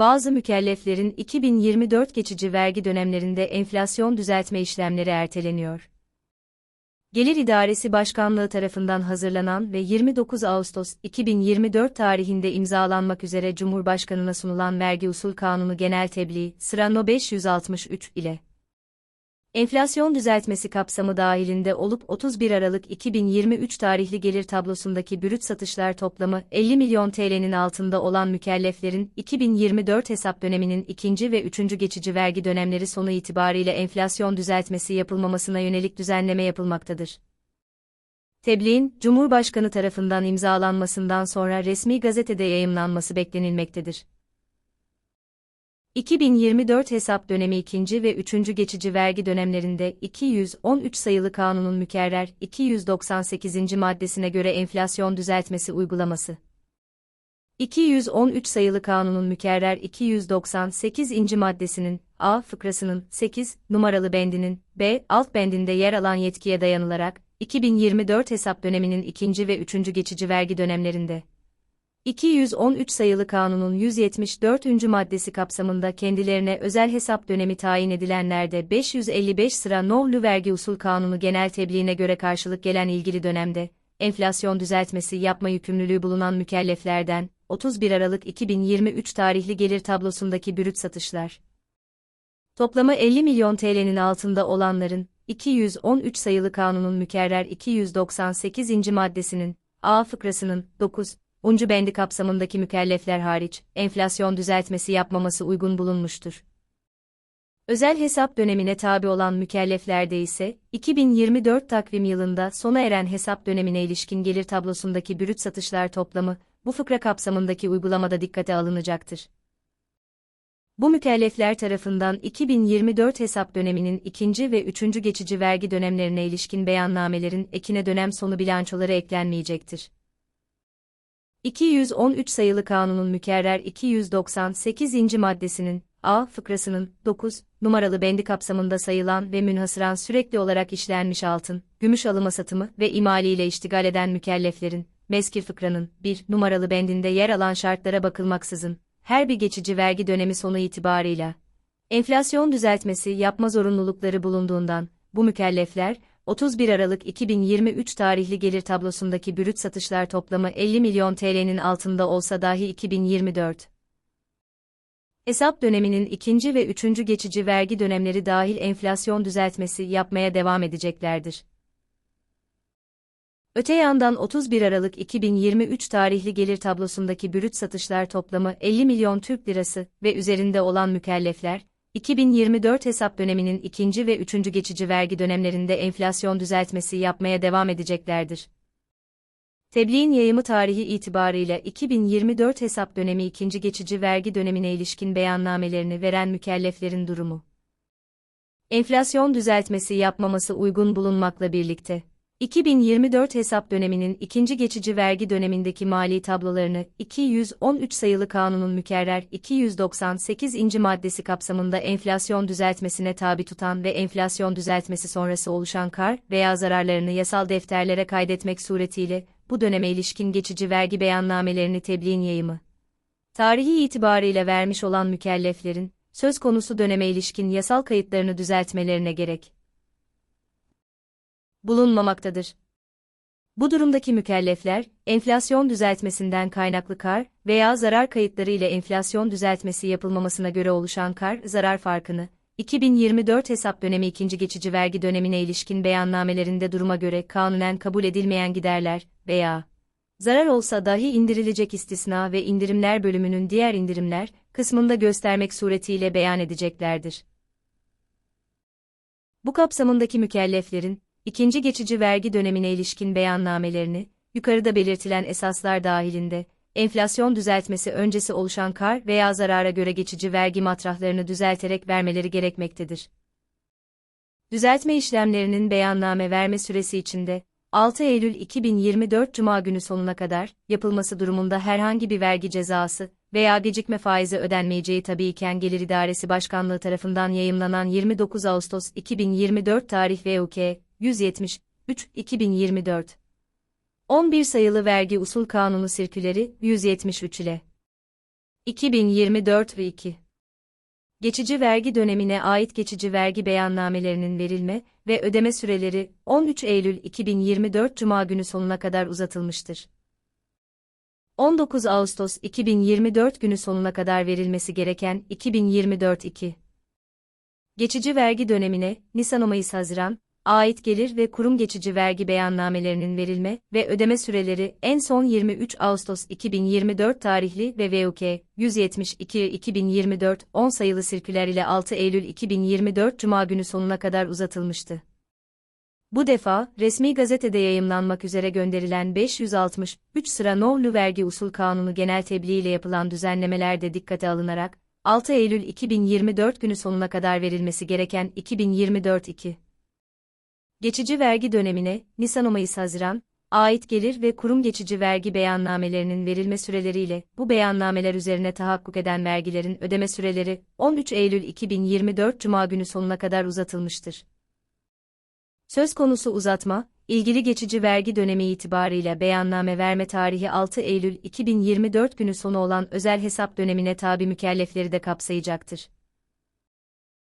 bazı mükelleflerin 2024 geçici vergi dönemlerinde enflasyon düzeltme işlemleri erteleniyor. Gelir İdaresi Başkanlığı tarafından hazırlanan ve 29 Ağustos 2024 tarihinde imzalanmak üzere Cumhurbaşkanına sunulan Vergi Usul Kanunu Genel Tebliğ, sıra No 563 ile Enflasyon düzeltmesi kapsamı dahilinde olup 31 Aralık 2023 tarihli gelir tablosundaki brüt satışlar toplamı 50 milyon TL'nin altında olan mükelleflerin 2024 hesap döneminin ikinci ve üçüncü geçici vergi dönemleri sonu itibariyle enflasyon düzeltmesi yapılmamasına yönelik düzenleme yapılmaktadır. Tebliğin, Cumhurbaşkanı tarafından imzalanmasından sonra resmi gazetede yayımlanması beklenilmektedir. 2024 hesap dönemi 2. ve 3. geçici vergi dönemlerinde 213 sayılı kanunun mükerrer 298. maddesine göre enflasyon düzeltmesi uygulaması. 213 sayılı kanunun mükerrer 298. maddesinin A fıkrasının 8 numaralı bendinin B alt bendinde yer alan yetkiye dayanılarak 2024 hesap döneminin 2. ve 3. geçici vergi dönemlerinde 213 sayılı kanunun 174. maddesi kapsamında kendilerine özel hesap dönemi tayin edilenlerde 555 sıra Novlu Vergi Usul Kanunu genel tebliğine göre karşılık gelen ilgili dönemde, enflasyon düzeltmesi yapma yükümlülüğü bulunan mükelleflerden, 31 Aralık 2023 tarihli gelir tablosundaki brüt satışlar. Toplamı 50 milyon TL'nin altında olanların, 213 sayılı kanunun mükerrer 298. maddesinin, A fıkrasının, 9, uncu bendi kapsamındaki mükellefler hariç, enflasyon düzeltmesi yapmaması uygun bulunmuştur. Özel hesap dönemine tabi olan mükelleflerde ise, 2024 takvim yılında sona eren hesap dönemine ilişkin gelir tablosundaki brüt satışlar toplamı, bu fıkra kapsamındaki uygulamada dikkate alınacaktır. Bu mükellefler tarafından 2024 hesap döneminin ikinci ve üçüncü geçici vergi dönemlerine ilişkin beyannamelerin ekine dönem sonu bilançoları eklenmeyecektir. 213 sayılı kanunun mükerrer 298. maddesinin A fıkrasının 9 numaralı bendi kapsamında sayılan ve münhasıran sürekli olarak işlenmiş altın, gümüş alıma satımı ve imali ile iştigal eden mükelleflerin meskil fıkranın 1 numaralı bendinde yer alan şartlara bakılmaksızın her bir geçici vergi dönemi sonu itibarıyla enflasyon düzeltmesi yapma zorunlulukları bulunduğundan bu mükellefler 31 Aralık 2023 tarihli gelir tablosundaki brüt satışlar toplamı 50 milyon TL'nin altında olsa dahi 2024 hesap döneminin ikinci ve üçüncü geçici vergi dönemleri dahil enflasyon düzeltmesi yapmaya devam edeceklerdir. Öte yandan 31 Aralık 2023 tarihli gelir tablosundaki brüt satışlar toplamı 50 milyon Türk lirası ve üzerinde olan mükellefler, 2024 hesap döneminin ikinci ve üçüncü geçici vergi dönemlerinde enflasyon düzeltmesi yapmaya devam edeceklerdir. Tebliğin yayımı tarihi itibarıyla 2024 hesap dönemi ikinci geçici vergi dönemine ilişkin beyannamelerini veren mükelleflerin durumu. Enflasyon düzeltmesi yapmaması uygun bulunmakla birlikte, 2024 hesap döneminin ikinci geçici vergi dönemindeki mali tablolarını 213 sayılı kanunun mükerrer 298. maddesi kapsamında enflasyon düzeltmesine tabi tutan ve enflasyon düzeltmesi sonrası oluşan kar veya zararlarını yasal defterlere kaydetmek suretiyle bu döneme ilişkin geçici vergi beyannamelerini tebliğin yayımı. Tarihi itibarıyla vermiş olan mükelleflerin söz konusu döneme ilişkin yasal kayıtlarını düzeltmelerine gerek bulunmamaktadır. Bu durumdaki mükellefler, enflasyon düzeltmesinden kaynaklı kar veya zarar kayıtları ile enflasyon düzeltmesi yapılmamasına göre oluşan kar zarar farkını, 2024 hesap dönemi ikinci geçici vergi dönemine ilişkin beyannamelerinde duruma göre kanunen kabul edilmeyen giderler veya zarar olsa dahi indirilecek istisna ve indirimler bölümünün diğer indirimler kısmında göstermek suretiyle beyan edeceklerdir. Bu kapsamındaki mükelleflerin, ikinci geçici vergi dönemine ilişkin beyannamelerini, yukarıda belirtilen esaslar dahilinde, enflasyon düzeltmesi öncesi oluşan kar veya zarara göre geçici vergi matrahlarını düzelterek vermeleri gerekmektedir. Düzeltme işlemlerinin beyanname verme süresi içinde, 6 Eylül 2024 Cuma günü sonuna kadar, yapılması durumunda herhangi bir vergi cezası veya gecikme faizi ödenmeyeceği tabii iken Gelir İdaresi Başkanlığı tarafından yayımlanan 29 Ağustos 2024 tarih VUK, 173, 2024. 11 sayılı vergi usul kanunu sirküleri 173 ile 2024 ve 2. Geçici vergi dönemine ait geçici vergi beyannamelerinin verilme ve ödeme süreleri 13 Eylül 2024 Cuma günü sonuna kadar uzatılmıştır. 19 Ağustos 2024 günü sonuna kadar verilmesi gereken 2024 2. Geçici vergi dönemine Nisan-Mayıs Haziran ait gelir ve kurum geçici vergi beyannamelerinin verilme ve ödeme süreleri en son 23 Ağustos 2024 tarihli ve VUK 172-2024 10 sayılı sirküler ile 6 Eylül 2024 Cuma günü sonuna kadar uzatılmıştı. Bu defa, resmi gazetede yayımlanmak üzere gönderilen 563 sıra Novlu Vergi Usul Kanunu genel tebliğ ile yapılan düzenlemeler de dikkate alınarak, 6 Eylül 2024 günü sonuna kadar verilmesi gereken 2024 2. Geçici vergi dönemine, Nisan-Mayıs Haziran, ait gelir ve kurum geçici vergi beyannamelerinin verilme süreleriyle, bu beyannameler üzerine tahakkuk eden vergilerin ödeme süreleri, 13 Eylül 2024 Cuma günü sonuna kadar uzatılmıştır. Söz konusu uzatma, ilgili geçici vergi dönemi itibarıyla beyanname verme tarihi 6 Eylül 2024 günü sonu olan özel hesap dönemine tabi mükellefleri de kapsayacaktır.